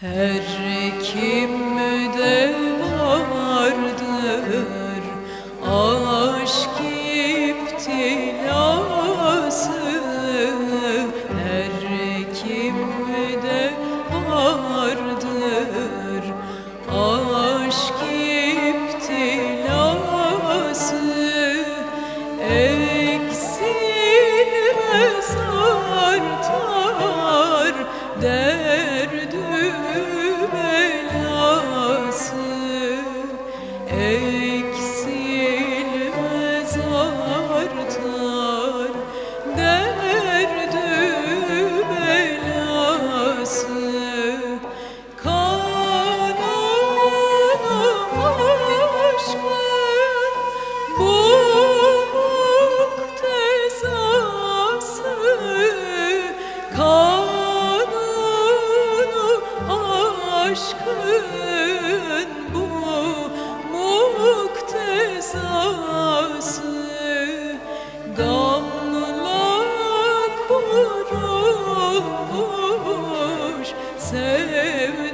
Her kimde vardır aşk iptilası Her kimde vardır aşk sevdim